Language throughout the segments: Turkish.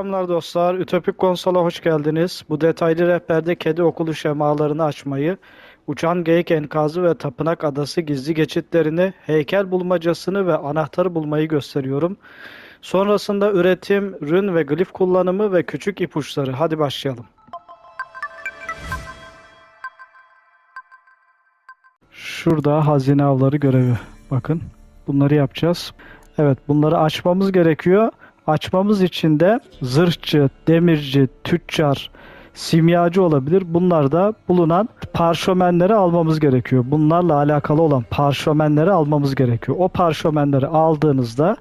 Selamlar dostlar. Ütopik Konsol'a hoş geldiniz. Bu detaylı rehberde kedi okulu şemalarını açmayı, uçan geyik enkazı ve tapınak adası gizli geçitlerini, heykel bulmacasını ve anahtarı bulmayı gösteriyorum. Sonrasında üretim, rün ve glif kullanımı ve küçük ipuçları. Hadi başlayalım. Şurada hazine avları görevi. Bakın. Bunları yapacağız. Evet, bunları açmamız gerekiyor. Açmamız için de zırhçı, demirci, tüccar, simyacı olabilir. Bunlarda bulunan parşömenleri almamız gerekiyor. Bunlarla alakalı olan parşömenleri almamız gerekiyor. O parşömenleri aldığınızda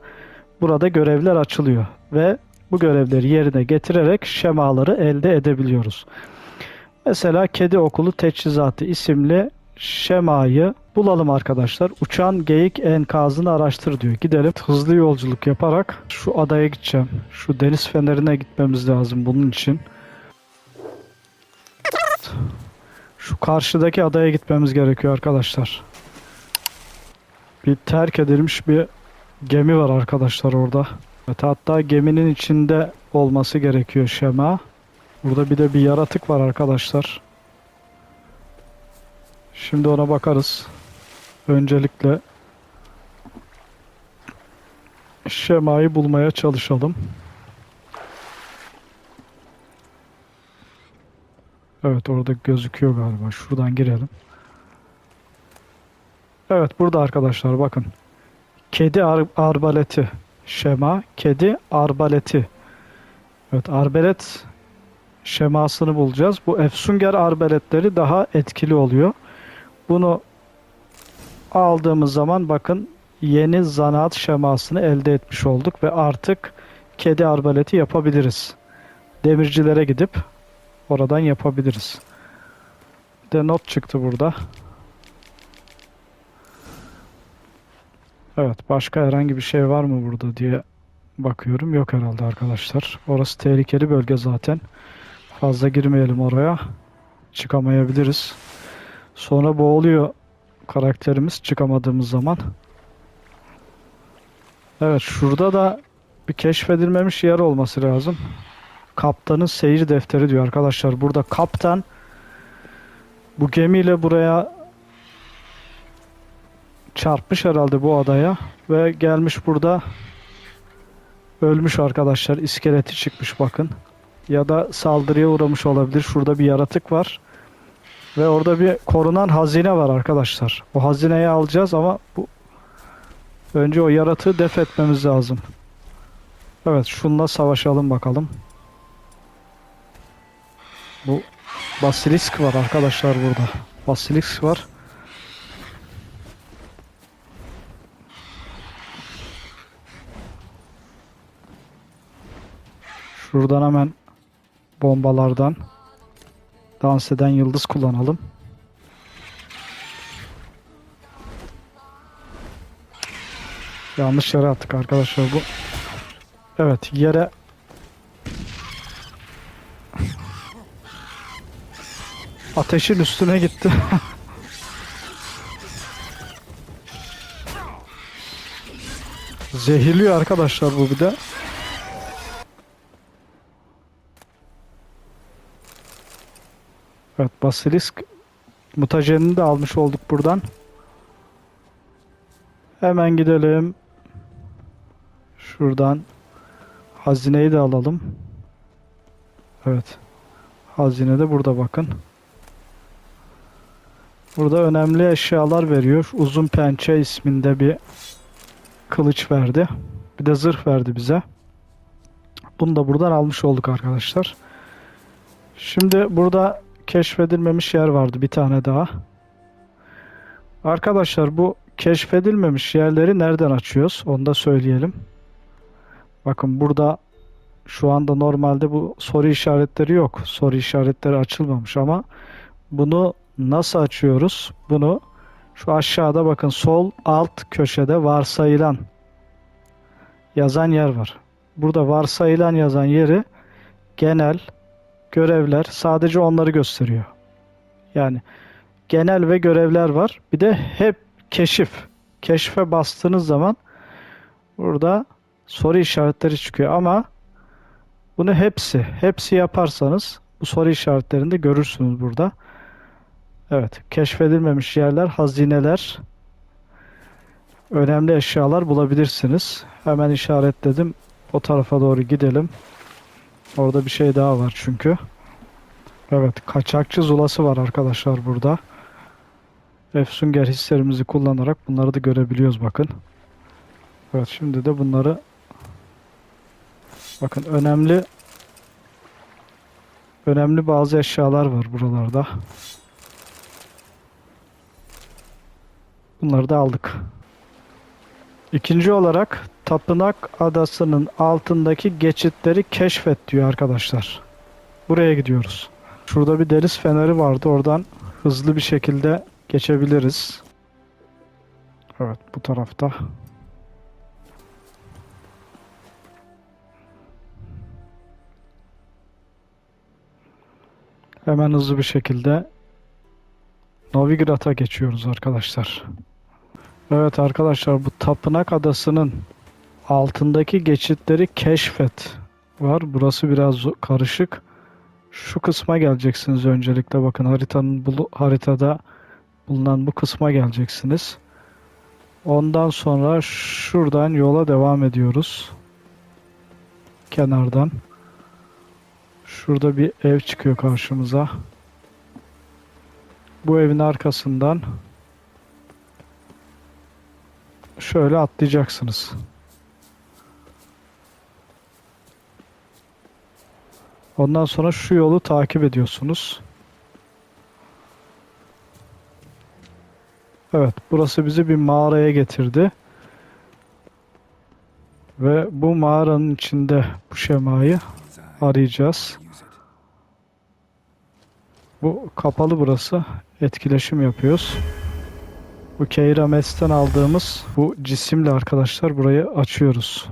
burada görevler açılıyor ve bu görevleri yerine getirerek şemaları elde edebiliyoruz. Mesela Kedi Okulu Teçhizatı isimli şemayı bulalım arkadaşlar. Uçan geyik enkazını araştır diyor. Gidelim hızlı yolculuk yaparak şu adaya gideceğim. Şu deniz fenerine gitmemiz lazım bunun için. Şu karşıdaki adaya gitmemiz gerekiyor arkadaşlar. Bir terk edilmiş bir gemi var arkadaşlar orada. Evet, hatta geminin içinde olması gerekiyor şema. Burada bir de bir yaratık var arkadaşlar. Şimdi ona bakarız. Öncelikle şemayı bulmaya çalışalım. Evet orada gözüküyor galiba. Şuradan girelim. Evet burada arkadaşlar bakın. Kedi ar- arbaleti. Şema kedi arbaleti. Evet arbalet şemasını bulacağız. Bu Efsunger arbaletleri daha etkili oluyor. Bunu aldığımız zaman bakın yeni zanaat şemasını elde etmiş olduk ve artık kedi arbaleti yapabiliriz. Demircilere gidip oradan yapabiliriz. Bir de not çıktı burada. Evet başka herhangi bir şey var mı burada diye bakıyorum. Yok herhalde arkadaşlar. Orası tehlikeli bölge zaten. Fazla girmeyelim oraya. Çıkamayabiliriz. Sonra boğuluyor karakterimiz çıkamadığımız zaman. Evet şurada da bir keşfedilmemiş yer olması lazım. Kaptanın seyir defteri diyor arkadaşlar. Burada kaptan bu gemiyle buraya çarpmış herhalde bu adaya ve gelmiş burada ölmüş arkadaşlar. İskeleti çıkmış bakın. Ya da saldırıya uğramış olabilir. Şurada bir yaratık var. Ve orada bir korunan hazine var arkadaşlar. O hazineyi alacağız ama bu önce o yaratığı def etmemiz lazım. Evet şunla savaşalım bakalım. Bu basilisk var arkadaşlar burada. Basilisk var. Şuradan hemen bombalardan dans eden yıldız kullanalım. Yanlış yere attık arkadaşlar bu. Evet yere ateşin üstüne gitti. Zehirliyor arkadaşlar bu bir de. Evet basilisk mutajenini de almış olduk buradan. Hemen gidelim. Şuradan hazineyi de alalım. Evet. Hazine de burada bakın. Burada önemli eşyalar veriyor. Uzun pençe isminde bir kılıç verdi. Bir de zırh verdi bize. Bunu da buradan almış olduk arkadaşlar. Şimdi burada keşfedilmemiş yer vardı bir tane daha. Arkadaşlar bu keşfedilmemiş yerleri nereden açıyoruz? Onu da söyleyelim. Bakın burada şu anda normalde bu soru işaretleri yok. Soru işaretleri açılmamış ama bunu nasıl açıyoruz? Bunu şu aşağıda bakın sol alt köşede varsayılan yazan yer var. Burada varsayılan yazan yeri genel görevler sadece onları gösteriyor. Yani genel ve görevler var. Bir de hep keşif. Keşfe bastığınız zaman burada soru işaretleri çıkıyor ama Bunu hepsi, hepsi yaparsanız bu soru işaretlerinde görürsünüz burada. Evet, keşfedilmemiş yerler, hazineler, önemli eşyalar bulabilirsiniz. Hemen işaretledim. O tarafa doğru gidelim. Orada bir şey daha var çünkü. Evet, kaçakçı zulası var arkadaşlar burada. Efsunger hislerimizi kullanarak bunları da görebiliyoruz bakın. Evet, şimdi de bunları bakın önemli önemli bazı eşyalar var buralarda. Bunları da aldık. İkinci olarak Tapınak Adası'nın altındaki geçitleri keşfet diyor arkadaşlar. Buraya gidiyoruz. Şurada bir deniz feneri vardı. Oradan hızlı bir şekilde geçebiliriz. Evet bu tarafta. Hemen hızlı bir şekilde Novigrad'a geçiyoruz arkadaşlar. Evet arkadaşlar bu Tapınak Adası'nın altındaki geçitleri keşfet var. Burası biraz karışık. Şu kısma geleceksiniz öncelikle. Bakın haritanın bulu- haritada bulunan bu kısma geleceksiniz. Ondan sonra şuradan yola devam ediyoruz. Kenardan. Şurada bir ev çıkıyor karşımıza. Bu evin arkasından şöyle atlayacaksınız. Ondan sonra şu yolu takip ediyorsunuz. Evet, burası bizi bir mağaraya getirdi. Ve bu mağaranın içinde bu şemayı arayacağız. Bu kapalı burası. Etkileşim yapıyoruz. Bu Keirames'ten aldığımız bu cisimle arkadaşlar burayı açıyoruz.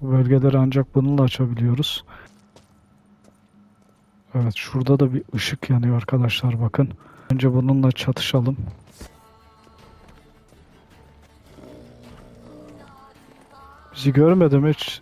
Bu bölgeleri ancak bununla açabiliyoruz. Evet şurada da bir ışık yanıyor arkadaşlar bakın. Önce bununla çatışalım. Bizi görmedi mi hiç?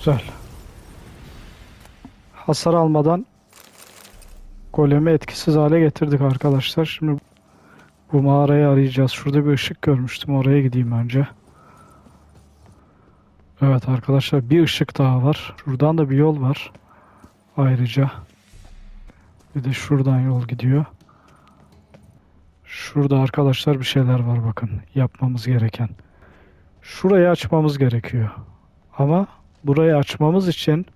Güzel. Hasar almadan golemi etkisiz hale getirdik arkadaşlar. Şimdi bu mağarayı arayacağız. Şurada bir ışık görmüştüm. Oraya gideyim önce. Evet arkadaşlar bir ışık daha var. Şuradan da bir yol var. Ayrıca. Bir de şuradan yol gidiyor. Şurada arkadaşlar bir şeyler var bakın. Yapmamız gereken. Şurayı açmamız gerekiyor. Ama burayı açmamız için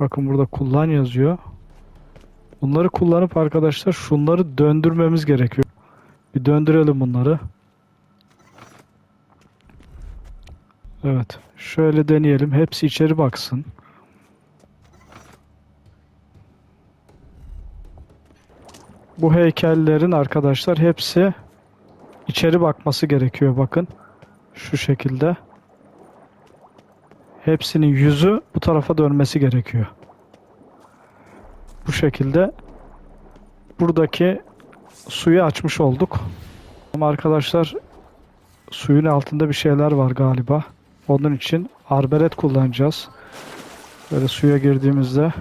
bakın burada kullan yazıyor. Bunları kullanıp arkadaşlar şunları döndürmemiz gerekiyor. Bir döndürelim bunları. Evet. Şöyle deneyelim. Hepsi içeri baksın. Bu heykellerin arkadaşlar hepsi içeri bakması gerekiyor bakın. Şu şekilde. Hepsinin yüzü bu tarafa dönmesi gerekiyor. Bu şekilde buradaki suyu açmış olduk. Ama arkadaşlar suyun altında bir şeyler var galiba. Onun için arbelet kullanacağız. Böyle suya girdiğimizde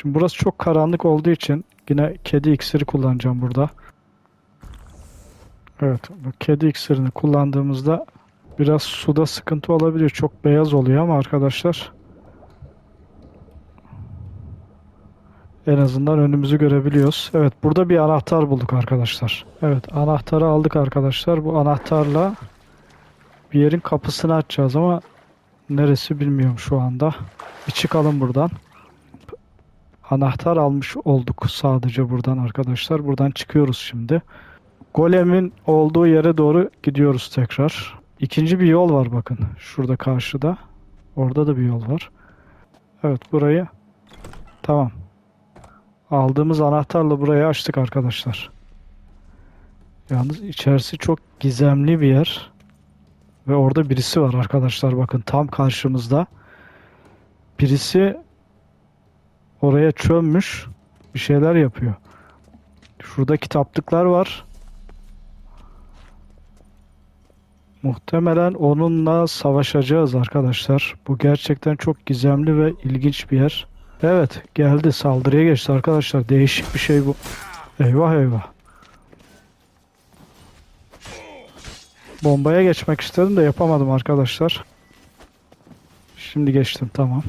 Şimdi burası çok karanlık olduğu için yine kedi iksiri kullanacağım burada. Evet, bu kedi iksirini kullandığımızda biraz suda sıkıntı olabiliyor. Çok beyaz oluyor ama arkadaşlar En azından önümüzü görebiliyoruz. Evet burada bir anahtar bulduk arkadaşlar. Evet anahtarı aldık arkadaşlar. Bu anahtarla bir yerin kapısını açacağız ama neresi bilmiyorum şu anda. Bir çıkalım buradan. Anahtar almış olduk sadece buradan arkadaşlar. Buradan çıkıyoruz şimdi. Golemin olduğu yere doğru gidiyoruz tekrar. İkinci bir yol var bakın. Şurada karşıda. Orada da bir yol var. Evet burayı tamam. Aldığımız anahtarla burayı açtık arkadaşlar. Yalnız içerisi çok gizemli bir yer. Ve orada birisi var arkadaşlar bakın tam karşımızda. Birisi oraya çömmüş bir şeyler yapıyor. Şurada kitaplıklar var. Muhtemelen onunla savaşacağız arkadaşlar. Bu gerçekten çok gizemli ve ilginç bir yer. Evet geldi saldırıya geçti arkadaşlar. Değişik bir şey bu. Eyvah eyvah. Bombaya geçmek istedim de yapamadım arkadaşlar. Şimdi geçtim tamam.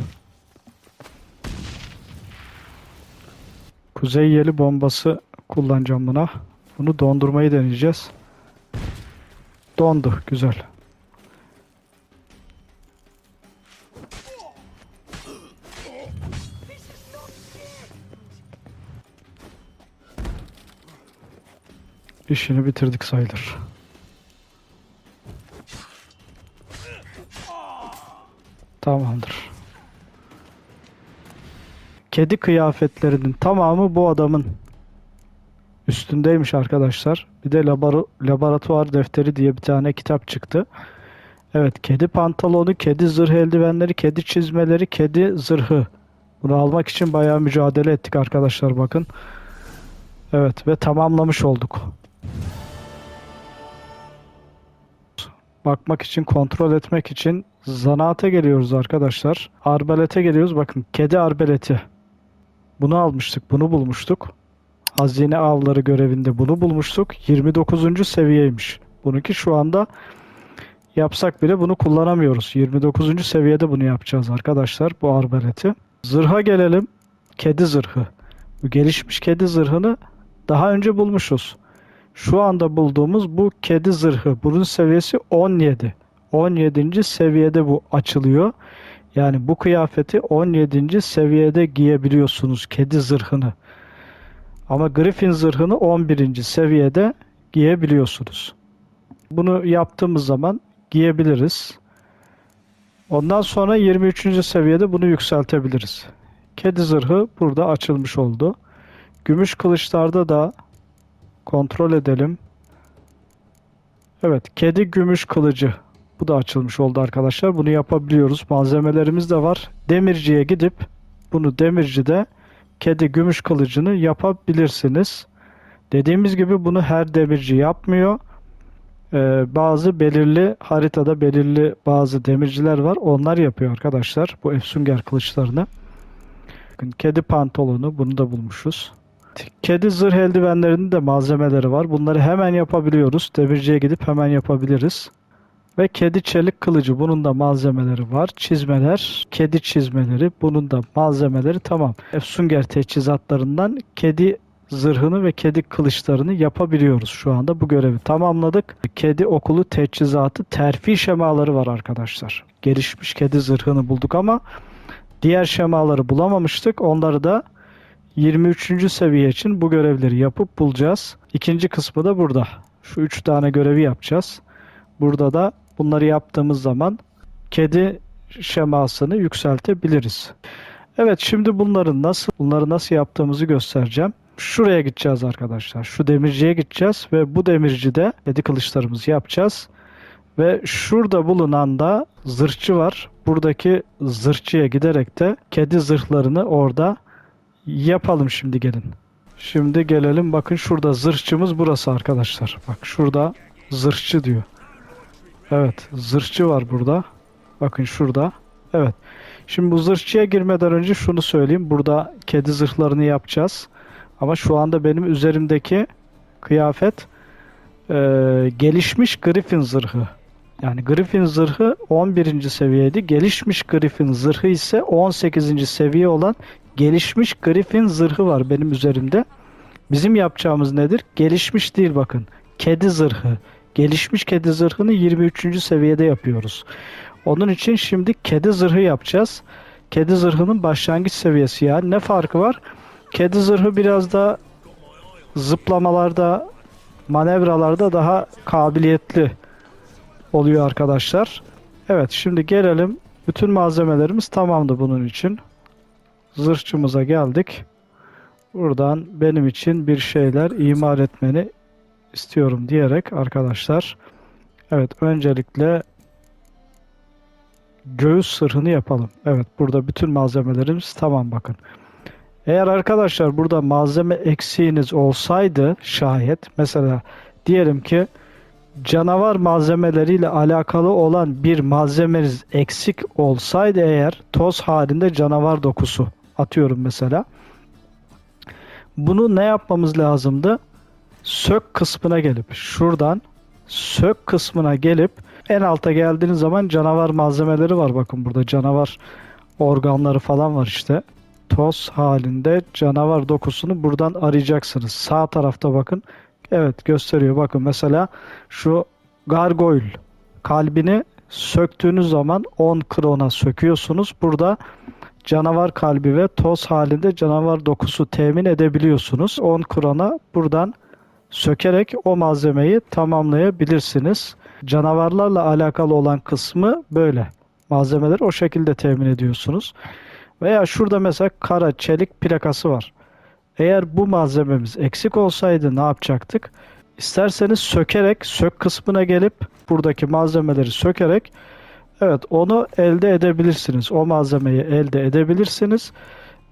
Kuzey yeli bombası kullanacağım buna. Bunu dondurmayı deneyeceğiz. Dondu. Güzel. İşini bitirdik sayılır. Tamamdır. Kedi kıyafetlerinin tamamı bu adamın üstündeymiş arkadaşlar. Bir de labora- laboratuvar defteri diye bir tane kitap çıktı. Evet, kedi pantolonu, kedi zırh eldivenleri, kedi çizmeleri, kedi zırhı. Bunu almak için bayağı mücadele ettik arkadaşlar bakın. Evet ve tamamlamış olduk. Bakmak için, kontrol etmek için zanaata geliyoruz arkadaşlar. Arbalete geliyoruz. Bakın kedi arbeleti. Bunu almıştık, bunu bulmuştuk. Hazine avları görevinde bunu bulmuştuk. 29. seviyeymiş. Bununki şu anda yapsak bile bunu kullanamıyoruz. 29. seviyede bunu yapacağız arkadaşlar bu arbaleti. Zırha gelelim. Kedi zırhı. Bu gelişmiş kedi zırhını daha önce bulmuşuz. Şu anda bulduğumuz bu kedi zırhı. Bunun seviyesi 17. 17. seviyede bu açılıyor. Yani bu kıyafeti 17. seviyede giyebiliyorsunuz kedi zırhını. Ama Griffin zırhını 11. seviyede giyebiliyorsunuz. Bunu yaptığımız zaman giyebiliriz. Ondan sonra 23. seviyede bunu yükseltebiliriz. Kedi zırhı burada açılmış oldu. Gümüş kılıçlarda da kontrol edelim. Evet, kedi gümüş kılıcı. Bu da açılmış oldu arkadaşlar. Bunu yapabiliyoruz. Malzemelerimiz de var. Demirciye gidip bunu demircide kedi gümüş kılıcını yapabilirsiniz. Dediğimiz gibi bunu her demirci yapmıyor. Ee, bazı belirli haritada belirli bazı demirciler var. Onlar yapıyor arkadaşlar bu efsunger kılıçlarını. Bakın kedi pantolonu bunu da bulmuşuz. Kedi zırh eldivenlerinin de malzemeleri var. Bunları hemen yapabiliyoruz. Demirciye gidip hemen yapabiliriz. Ve kedi çelik kılıcı bunun da malzemeleri var. Çizmeler, kedi çizmeleri bunun da malzemeleri tamam. Efsunger teçhizatlarından kedi zırhını ve kedi kılıçlarını yapabiliyoruz şu anda. Bu görevi tamamladık. Kedi okulu teçhizatı terfi şemaları var arkadaşlar. Gelişmiş kedi zırhını bulduk ama diğer şemaları bulamamıştık. Onları da 23. seviye için bu görevleri yapıp bulacağız. İkinci kısmı da burada. Şu 3 tane görevi yapacağız. Burada da bunları yaptığımız zaman kedi şemasını yükseltebiliriz. Evet şimdi bunları nasıl bunları nasıl yaptığımızı göstereceğim. Şuraya gideceğiz arkadaşlar. Şu demirciye gideceğiz ve bu demircide kedi kılıçlarımızı yapacağız. Ve şurada bulunan da zırhçı var. Buradaki zırhçıya giderek de kedi zırhlarını orada yapalım şimdi gelin. Şimdi gelelim bakın şurada zırhçımız burası arkadaşlar. Bak şurada zırhçı diyor. Evet zırhçı var burada. Bakın şurada. Evet. Şimdi bu zırhçıya girmeden önce şunu söyleyeyim. Burada kedi zırhlarını yapacağız. Ama şu anda benim üzerimdeki kıyafet e, gelişmiş Griffin zırhı. Yani Griffin zırhı 11. seviyeydi. Gelişmiş Griffin zırhı ise 18. seviye olan gelişmiş Griffin zırhı var benim üzerimde. Bizim yapacağımız nedir? Gelişmiş değil bakın. Kedi zırhı. Gelişmiş kedi zırhını 23. seviyede yapıyoruz. Onun için şimdi kedi zırhı yapacağız. Kedi zırhının başlangıç seviyesi yani. Ne farkı var? Kedi zırhı biraz da zıplamalarda, manevralarda daha kabiliyetli oluyor arkadaşlar. Evet şimdi gelelim. Bütün malzemelerimiz tamamdı bunun için. Zırhçımıza geldik. Buradan benim için bir şeyler imar etmeni istiyorum diyerek arkadaşlar. Evet öncelikle göğüs sırrını yapalım. Evet burada bütün malzemelerimiz tamam bakın. Eğer arkadaşlar burada malzeme eksiğiniz olsaydı şayet mesela diyelim ki canavar malzemeleriyle alakalı olan bir malzemeniz eksik olsaydı eğer toz halinde canavar dokusu atıyorum mesela. Bunu ne yapmamız lazımdı? Sök kısmına gelip şuradan sök kısmına gelip en alta geldiğiniz zaman canavar malzemeleri var. Bakın burada canavar organları falan var işte. Toz halinde canavar dokusunu buradan arayacaksınız. Sağ tarafta bakın. Evet gösteriyor. Bakın mesela şu gargoyle kalbini söktüğünüz zaman 10 krona söküyorsunuz. Burada canavar kalbi ve toz halinde canavar dokusu temin edebiliyorsunuz. 10 krona buradan sökerek o malzemeyi tamamlayabilirsiniz. Canavarlarla alakalı olan kısmı böyle. Malzemeleri o şekilde temin ediyorsunuz. Veya şurada mesela kara çelik plakası var. Eğer bu malzememiz eksik olsaydı ne yapacaktık? İsterseniz sökerek, sök kısmına gelip buradaki malzemeleri sökerek evet onu elde edebilirsiniz. O malzemeyi elde edebilirsiniz.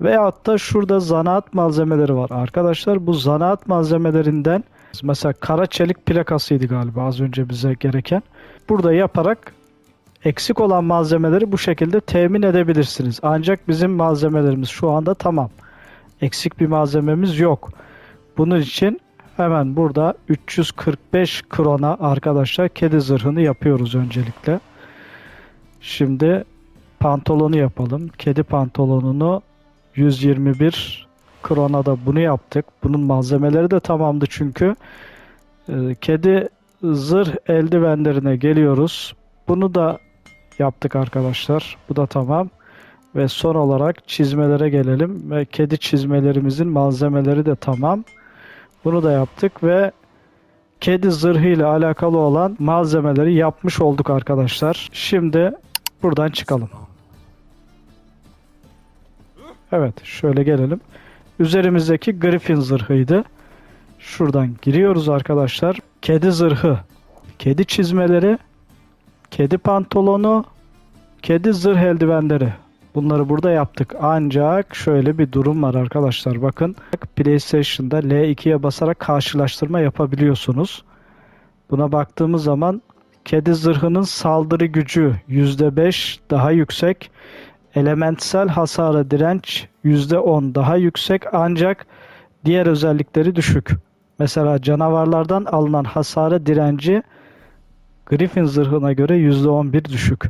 Veyahut da şurada zanaat malzemeleri var. Arkadaşlar bu zanaat malzemelerinden mesela kara çelik plakasıydı galiba az önce bize gereken. Burada yaparak eksik olan malzemeleri bu şekilde temin edebilirsiniz. Ancak bizim malzemelerimiz şu anda tamam. Eksik bir malzememiz yok. Bunun için hemen burada 345 krona arkadaşlar kedi zırhını yapıyoruz öncelikle. Şimdi pantolonu yapalım. Kedi pantolonunu 121 krona da bunu yaptık. Bunun malzemeleri de tamamdı çünkü. Ee, Kedi zırh eldivenlerine geliyoruz. Bunu da yaptık arkadaşlar. Bu da tamam. Ve son olarak çizmelere gelelim. Ve kedi çizmelerimizin malzemeleri de tamam. Bunu da yaptık ve kedi zırhı ile alakalı olan malzemeleri yapmış olduk arkadaşlar. Şimdi buradan çıkalım. Evet şöyle gelelim. Üzerimizdeki Griffin zırhıydı. Şuradan giriyoruz arkadaşlar. Kedi zırhı, kedi çizmeleri, kedi pantolonu, kedi zırh eldivenleri. Bunları burada yaptık. Ancak şöyle bir durum var arkadaşlar. Bakın PlayStation'da L2'ye basarak karşılaştırma yapabiliyorsunuz. Buna baktığımız zaman kedi zırhının saldırı gücü %5 daha yüksek. Elementsel hasara direnç %10 daha yüksek ancak diğer özellikleri düşük. Mesela canavarlardan alınan hasara direnci Griffin zırhına göre %11 düşük.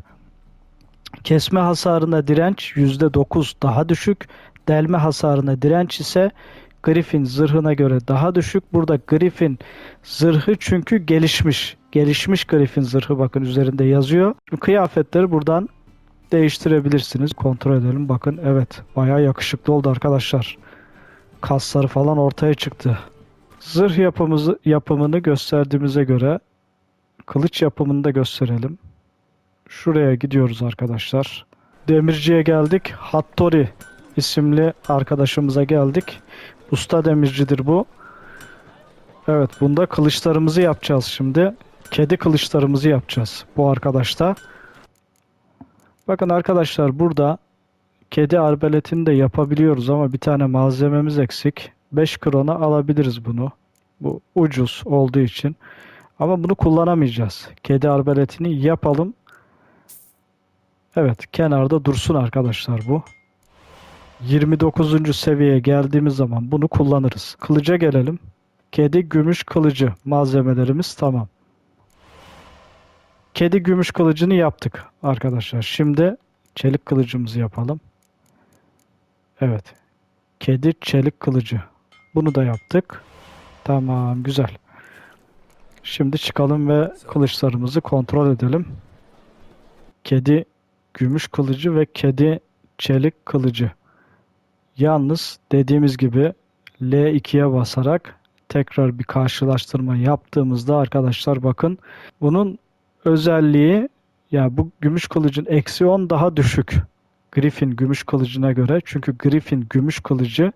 Kesme hasarına direnç %9 daha düşük. Delme hasarına direnç ise Griffin zırhına göre daha düşük. Burada Griffin zırhı çünkü gelişmiş. Gelişmiş Griffin zırhı bakın üzerinde yazıyor. Kıyafetleri buradan değiştirebilirsiniz. Kontrol edelim. Bakın evet bayağı yakışıklı oldu arkadaşlar. Kasları falan ortaya çıktı. Zırh yapımızı, yapımını gösterdiğimize göre kılıç yapımını da gösterelim. Şuraya gidiyoruz arkadaşlar. Demirciye geldik. Hattori isimli arkadaşımıza geldik. Usta demircidir bu. Evet bunda kılıçlarımızı yapacağız şimdi. Kedi kılıçlarımızı yapacağız bu arkadaşta. Bakın arkadaşlar burada kedi arbeletini de yapabiliyoruz ama bir tane malzememiz eksik. 5 krona alabiliriz bunu. Bu ucuz olduğu için. Ama bunu kullanamayacağız. Kedi arbeletini yapalım. Evet kenarda dursun arkadaşlar bu. 29. seviyeye geldiğimiz zaman bunu kullanırız. Kılıca gelelim. Kedi gümüş kılıcı malzemelerimiz tamam. Kedi gümüş kılıcını yaptık arkadaşlar. Şimdi çelik kılıcımızı yapalım. Evet. Kedi çelik kılıcı. Bunu da yaptık. Tamam, güzel. Şimdi çıkalım ve kılıçlarımızı kontrol edelim. Kedi gümüş kılıcı ve kedi çelik kılıcı. Yalnız dediğimiz gibi L2'ye basarak tekrar bir karşılaştırma yaptığımızda arkadaşlar bakın bunun özelliği ya bu gümüş kılıcın eksi 10 daha düşük. Griffin gümüş kılıcına göre. Çünkü Griffin gümüş kılıcı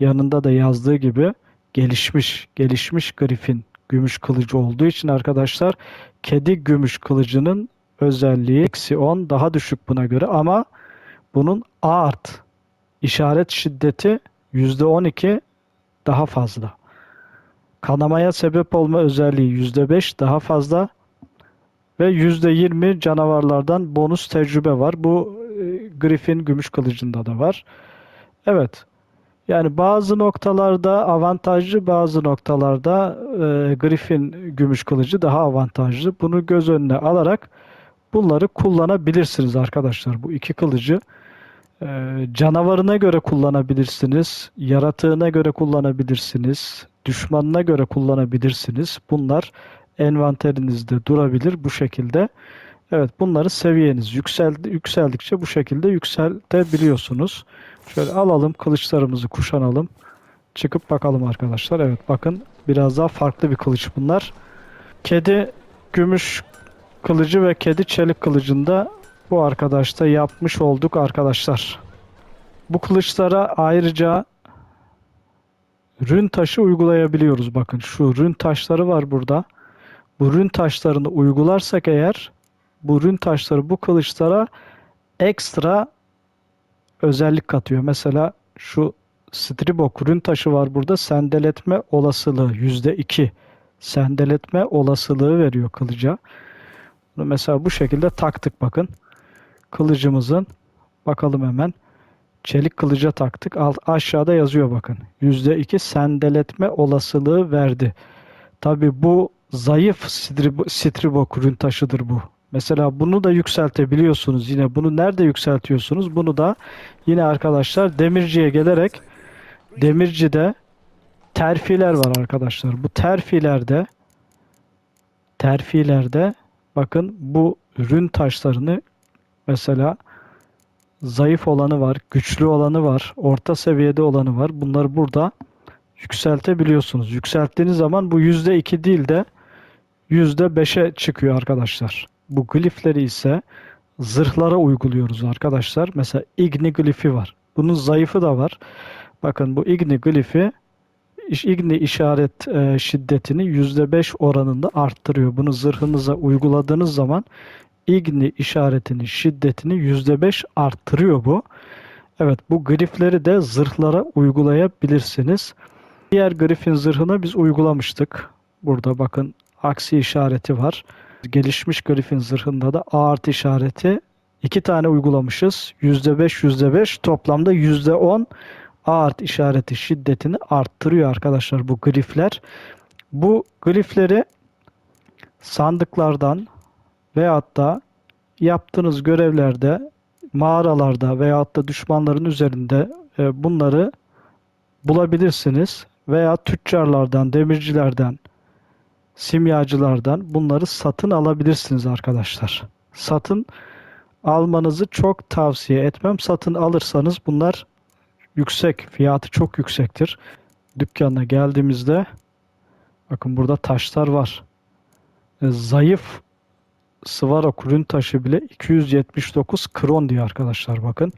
yanında da yazdığı gibi gelişmiş, gelişmiş Griffin gümüş kılıcı olduğu için arkadaşlar kedi gümüş kılıcının özelliği eksi 10 daha düşük buna göre ama bunun art işaret şiddeti %12 daha fazla. Kanamaya sebep olma özelliği %5 daha fazla ve %20 canavarlardan bonus tecrübe var. Bu e, Griffin gümüş kılıcında da var. Evet. Yani bazı noktalarda avantajlı, bazı noktalarda e, Griffin gümüş kılıcı daha avantajlı. Bunu göz önüne alarak bunları kullanabilirsiniz arkadaşlar. Bu iki kılıcı e, canavarına göre kullanabilirsiniz, yaratığına göre kullanabilirsiniz, düşmanına göre kullanabilirsiniz. Bunlar envanterinizde durabilir bu şekilde. Evet bunları seviyeniz yükseldi, yükseldikçe bu şekilde yükseltebiliyorsunuz. Şöyle alalım kılıçlarımızı kuşanalım. Çıkıp bakalım arkadaşlar. Evet bakın biraz daha farklı bir kılıç bunlar. Kedi gümüş kılıcı ve kedi çelik kılıcında bu arkadaşta yapmış olduk arkadaşlar. Bu kılıçlara ayrıca rün taşı uygulayabiliyoruz. Bakın şu rün taşları var burada. Bu rün taşlarını uygularsak eğer bu rün taşları bu kılıçlara ekstra özellik katıyor. Mesela şu Stribok rün taşı var burada. Sendeletme olasılığı %2. Sendeletme olasılığı veriyor kılıca. Bunu mesela bu şekilde taktık bakın. Kılıcımızın bakalım hemen. Çelik kılıca taktık. Alt, aşağıda yazıyor bakın. %2 sendeletme olasılığı verdi. Tabi bu zayıf stribok, stribok rün taşıdır bu. Mesela bunu da yükseltebiliyorsunuz. Yine bunu nerede yükseltiyorsunuz? Bunu da yine arkadaşlar demirciye gelerek demircide terfiler var arkadaşlar. Bu terfilerde terfilerde bakın bu rün taşlarını mesela zayıf olanı var, güçlü olanı var, orta seviyede olanı var. Bunları burada yükseltebiliyorsunuz. Yükselttiğiniz zaman bu %2 değil de %5'e çıkıyor arkadaşlar. Bu glifleri ise zırhlara uyguluyoruz arkadaşlar. Mesela igni glifi var. Bunun zayıfı da var. Bakın bu igni glifi igni işaret e, şiddetini %5 oranında arttırıyor. Bunu zırhınıza uyguladığınız zaman igni işaretinin şiddetini %5 arttırıyor bu. Evet bu grifleri de zırhlara uygulayabilirsiniz. Diğer grifin zırhına biz uygulamıştık. Burada bakın aksi işareti var. Gelişmiş grifin zırhında da A artı işareti iki tane uygulamışız. %5 %5 toplamda %10 A artı işareti şiddetini arttırıyor arkadaşlar bu grifler. Bu grifleri sandıklardan veyahut da yaptığınız görevlerde mağaralarda veyahut da düşmanların üzerinde e, bunları bulabilirsiniz veya tüccarlardan, demircilerden, simyacılardan bunları satın alabilirsiniz arkadaşlar. Satın almanızı çok tavsiye etmem. Satın alırsanız bunlar yüksek, fiyatı çok yüksektir. Dükkanına geldiğimizde bakın burada taşlar var. E, Zayıf Svarok rün taşı bile 279 kron diyor arkadaşlar bakın.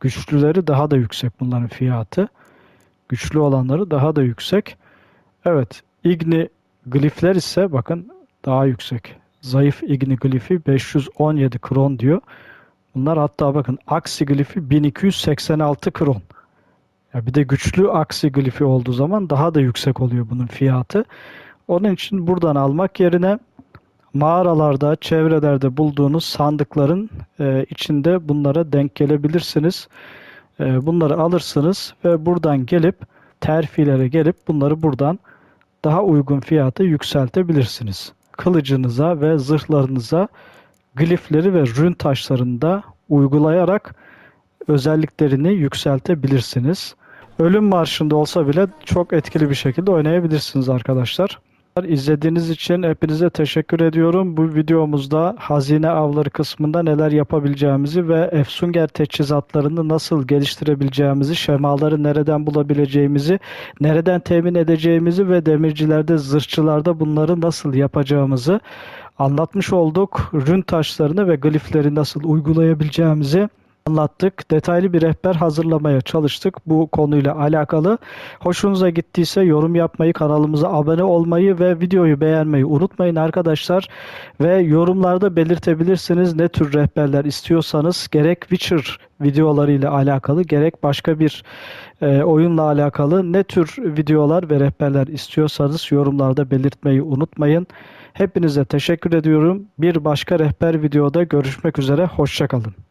Güçlüleri daha da yüksek bunların fiyatı. Güçlü olanları daha da yüksek. Evet, igni glifler ise bakın daha yüksek. Zayıf igni glifi 517 kron diyor. Bunlar hatta bakın aksi glifi 1286 kron. Ya bir de güçlü aksi glifi olduğu zaman daha da yüksek oluyor bunun fiyatı. Onun için buradan almak yerine mağaralarda, çevrelerde bulduğunuz sandıkların e, içinde bunlara denk gelebilirsiniz. E, bunları alırsınız ve buradan gelip terfilere gelip bunları buradan daha uygun fiyata yükseltebilirsiniz. Kılıcınıza ve zırhlarınıza glifleri ve rün taşlarını da uygulayarak özelliklerini yükseltebilirsiniz. ölüm marşında olsa bile çok etkili bir şekilde oynayabilirsiniz arkadaşlar. İzlediğiniz için hepinize teşekkür ediyorum. Bu videomuzda hazine avları kısmında neler yapabileceğimizi ve Efsunger teçhizatlarını nasıl geliştirebileceğimizi, şemaları nereden bulabileceğimizi, nereden temin edeceğimizi ve demircilerde, zırhçılarda bunları nasıl yapacağımızı anlatmış olduk. Rün taşlarını ve glifleri nasıl uygulayabileceğimizi anlattık. Detaylı bir rehber hazırlamaya çalıştık bu konuyla alakalı. Hoşunuza gittiyse yorum yapmayı, kanalımıza abone olmayı ve videoyu beğenmeyi unutmayın arkadaşlar. Ve yorumlarda belirtebilirsiniz ne tür rehberler istiyorsanız gerek Witcher videolarıyla alakalı gerek başka bir e, oyunla alakalı ne tür videolar ve rehberler istiyorsanız yorumlarda belirtmeyi unutmayın. Hepinize teşekkür ediyorum. Bir başka rehber videoda görüşmek üzere. Hoşçakalın.